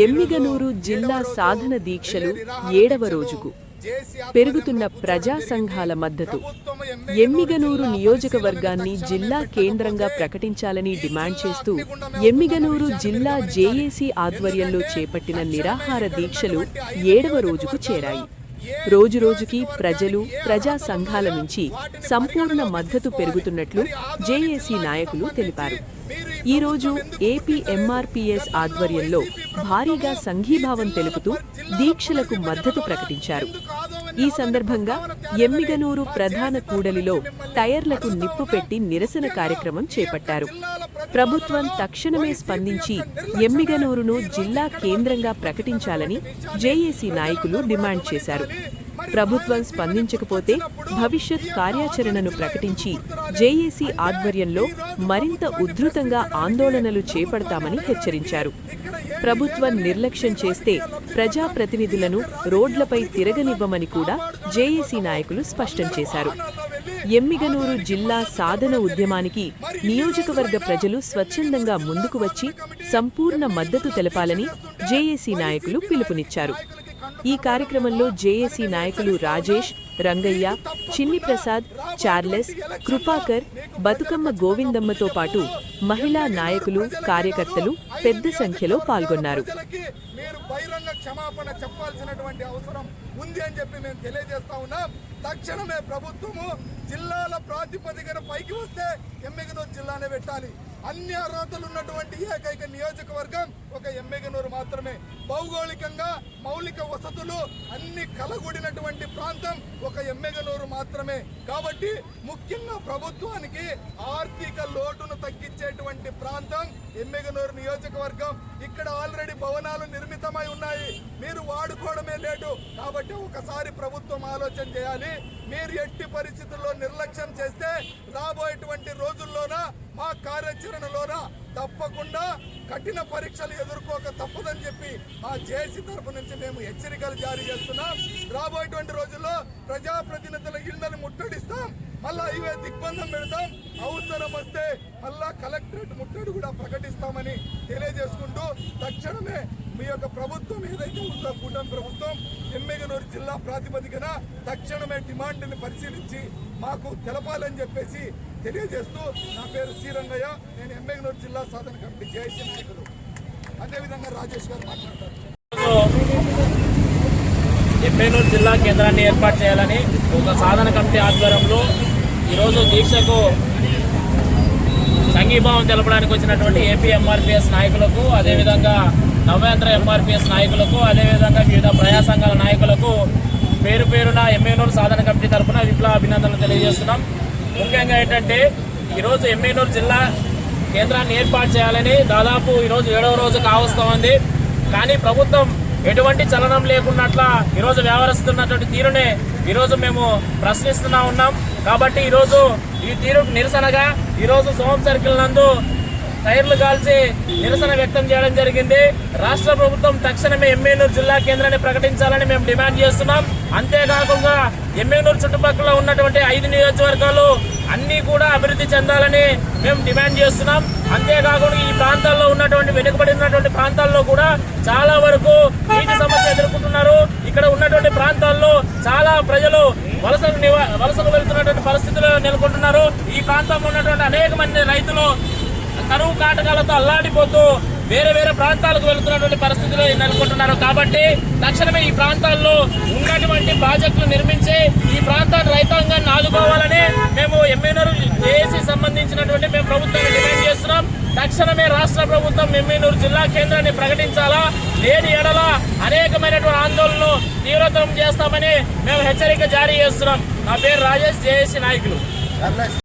ఎమ్మిగనూరు జిల్లా సాధన దీక్షలు ఏడవ రోజుకు. పెరుగుతున్న ప్రజా సంఘాల మద్దతు. ఎమ్మిగనూరు నియోజకవర్గాన్ని జిల్లా కేంద్రంగా ప్రకటించాలని డిమాండ్ చేస్తూ ఎమ్మిగనూరు జిల్లా జేఏసీ ఆధ్వర్యంలో చేపట్టిన నిరాహార దీక్షలు ఏడవ రోజుకు చేరాయి. రోజురోజుకి ప్రజలు ప్రజా సంఘాల నుంచి సంపూర్ణ మద్దతు పెరుగుతున్నట్లు జేఏసీ నాయకులు తెలిపారు. ఈ రోజు ఏపీ ఎంఆర్పీఎస్ ఆధ్వర్యంలో భారీగా సంఘీభావం తెలుపుతూ దీక్షలకు మద్దతు ప్రకటించారు. ఈ సందర్భంగా ఎమ్మిగనూరు ప్రధాన కూడలిలో టైర్లకు నిప్పు పెట్టి నిరసన కార్యక్రమం చేపట్టారు. ప్రభుత్వం తక్షణమే స్పందించి ఎమ్మిగనూరును జిల్లా కేంద్రంగా ప్రకటించాలని జేఏసీ నాయకులు డిమాండ్ చేశారు. ప్రభుత్వం స్పందించకపోతే భవిష్యత్ కార్యాచరణను ప్రకటించి జేఏసీ ఆధ్వర్యంలో మరింత ఉధృతంగా ఆందోళనలు చేపడతామని హెచ్చరించారు. ప్రభుత్వం నిర్లక్ష్యం చేస్తే ప్రజాప్రతినిధులను రోడ్లపై తిరగనివ్వమని కూడా జేఏసీ నాయకులు స్పష్టం చేశారు. ఎమ్మిగనూరు జిల్లా సాధన ఉద్యమానికి నియోజకవర్గ ప్రజలు స్వచ్ఛందంగా ముందుకు వచ్చి సంపూర్ణ మద్దతు తెలపాలని జేఏసీ నాయకులు పిలుపునిచ్చారు. ఈ కార్యక్రమంలో జేఏసీ నాయకులు రాజేష్ రంగయ్య చిన్ని ప్రసాద్ చార్లెస్ కృపాకర్ బతుకమ్మ గోవిందమ్మతో పాటు మహిళా నాయకులు కార్యకర్తలు పెద్ద సంఖ్యలో పాల్గొన్నారు. ప్రజలకి మీరు బహిరంగ క్షమాపణ చెప్పాల్సినటువంటి అవసరం ఉంది అని చెప్పి మేము తెలియజేస్తా ఉన్నాం తక్షణమే ప్రభుత్వము జిల్లాల ప్రాతిపదికన పైకి వస్తే ఎమ్మెగనూరు జిల్లానే పెట్టాలి. అన్ని అర్హతలు ఉన్నటువంటి ఏకైక నియోజకవర్గం ఒక ఎమ్మెగనూరు మాత్రమే. భౌగోళికంగా మౌలిక వసతులు అన్ని కలగూడినటువంటి ప్రాంతం ఒక ఎమ్మెగనూరు మాత్రమే. కాబట్టి ముఖ్యంగా ప్రభుత్వానికి ఆర్థిక లోటును తగ్గించేటువంటి ప్రాంతం ఎమ్మెగనూరు నియోజకవర్గం. ఇక్కడ ఆల్రెడీ భవనాలు నిర్మితమై ఉన్నాయి. మీరు వాడుకోవడమే లేటు. కాబట్టి ఒకసారి ప్రభుత్వం ఆలోచన చేయాలి. మీరు ఎట్టి పరిస్థితుల్లో నిర్లక్ష్యం చేస్తే రాబోయేటువంటి రోజుల్లోన మా కార్యాచరణలోన తప్పకుండా కఠిన పరీక్షలు ఎదుర్కోక తప్పదని చెప్పి మా జేసీ తరపు నుంచి మేము హెచ్చరికలు జారీ చేస్తున్నాం. రాబోయేటువంటి రోజుల్లో ప్రజాప్రతినిధుల ఇళ్ళను ముట్టడిస్తాం. మళ్ళా ఇవే దిగ్బంధం పెడతాం. అవసరం వస్తే మళ్ళా కలెక్టరేట్ ముట్టడి కూడా ప్రకటిస్తామని తెలియజేసుకుంటూ తక్షణమే మీ యొక్క ప్రభుత్వం ఏదైతే ఉందో కూటమి ప్రభుత్వం ఎమ్మెగనూరు జిల్లా ప్రాతిపదికన తక్షణమే డిమాండ్ని పరిశీలించి మాకు తెలపాలని చెప్పేసి తెలియజేస్తూ నా పేరు శ్రీరంగయ్య. నేను ఎంబెంగళూరు జిల్లా సాధన కమిటీ జేఏసీ నాయకుడు. అదేవిధంగా రాజేష్ గారు మాట్లాడతారు. ఎమ్మెనూరు జిల్లా కేంద్రాన్ని ఏర్పాటు చేయాలని ఒక సాధన కమిటీ ఆధ్వర్యంలో ఈరోజు దీక్షకు సంఘీభావం తెలపడానికి వచ్చినటువంటి ఏపీ ఎంఆర్పిఎస్ నాయకులకు అదేవిధంగా నవేంద్ర ఎంఆర్పిఎస్ నాయకులకు అదేవిధంగా వివిధ ప్రజా సంఘాల నాయకులకు పేరు పేరున ఎమ్మెనూరు సాధన కమిటీ తరఫున విప్లవ అభినందనలు తెలియజేస్తున్నాం. ముఖ్యంగా ఏంటంటే ఈరోజు ఎమ్మెనూరు జిల్లా కేంద్రాన్ని ఏర్పాటు చేయాలని దాదాపు ఈరోజు ఏడవ రోజు కావస్తోంది కానీ ప్రభుత్వం ఎటువంటి చలనం లేకున్నట్ల ఈరోజు వ్యవహరిస్తున్నటువంటి తీరునే ఈరోజు మేము ప్రశ్నిస్తున్నా ఉన్నాం. కాబట్టి ఈరోజు ఈ తీరుకు నిరసనగా ఈరోజు సోమ్ సర్కిల్ నందు టైర్లు కాల్చి నిరసన వ్యక్తం చేయడం జరిగింది. రాష్ట్ర ప్రభుత్వం తక్షణమే ఎమ్మెనూరు జిల్లా కేంద్రాన్ని ప్రకటించాలని మేము డిమాండ్ చేస్తున్నాం. అంతేకాకుండా ఎమ్మెనూరు చుట్టుపక్కల ఉన్నటువంటి ఐదు నియోజకవర్గాలు అన్నీ కూడా అభివృద్ధి చెందాలని మేము డిమాండ్ చేస్తున్నాం. అంతేకాకుండా ఈ ప్రాంతాల్లో ఉన్నటువంటి వెనుకబడి ఉన్నటువంటి ప్రాంతాల్లో కూడా చాలా వరకు నీటి సమస్య ఎదుర్కొంటున్నారు. ఇక్కడ ఉన్నటువంటి ప్రాంతాల్లో చాలా ప్రజలు వలసలు నివ- వలసలు వెళ్తున్నటువంటి పరిస్థితులు నెలకొంటున్నారు. ఈ ప్రాంతంలో ఉన్నటువంటి అనేక మంది రైతులు కరువు కాటకాలతో అల్లాడిపోతూ వేరే వేరే ప్రాంతాలకు వెళుతున్నటువంటి పరిస్థితిలో నెలకొంటున్నారు. కాబట్టి తక్షణమే ఈ ప్రాంతాల్లో ఉన్నటువంటి ప్రాజెక్టులు నిర్మించి ఈ ప్రాంతాన్ని రైతాంగాన్ని ఆదుకోవాలని మేము ఎమ్మెనూరు జేఏసీ సంబంధించినటువంటి మేము ప్రభుత్వాన్ని డిమాండ్ చేస్తున్నాం. తక్షణమే రాష్ట్ర ప్రభుత్వం ఎమ్మెనూరు జిల్లా కేంద్రాన్ని ప్రకటించాలా? లేని ఎడల అనేకమైనటువంటి ఆందోళనలు తీవ్రతరం చేస్తామని మేము హెచ్చరిక జారీ చేస్తున్నాం. నా పేరు రాజేష్ జేఏసీ నాయకులు.